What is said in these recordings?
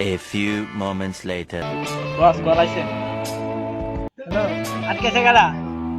A few moments later. Boss, call us. Hello. At kaise gala?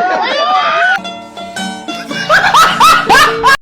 Ayo!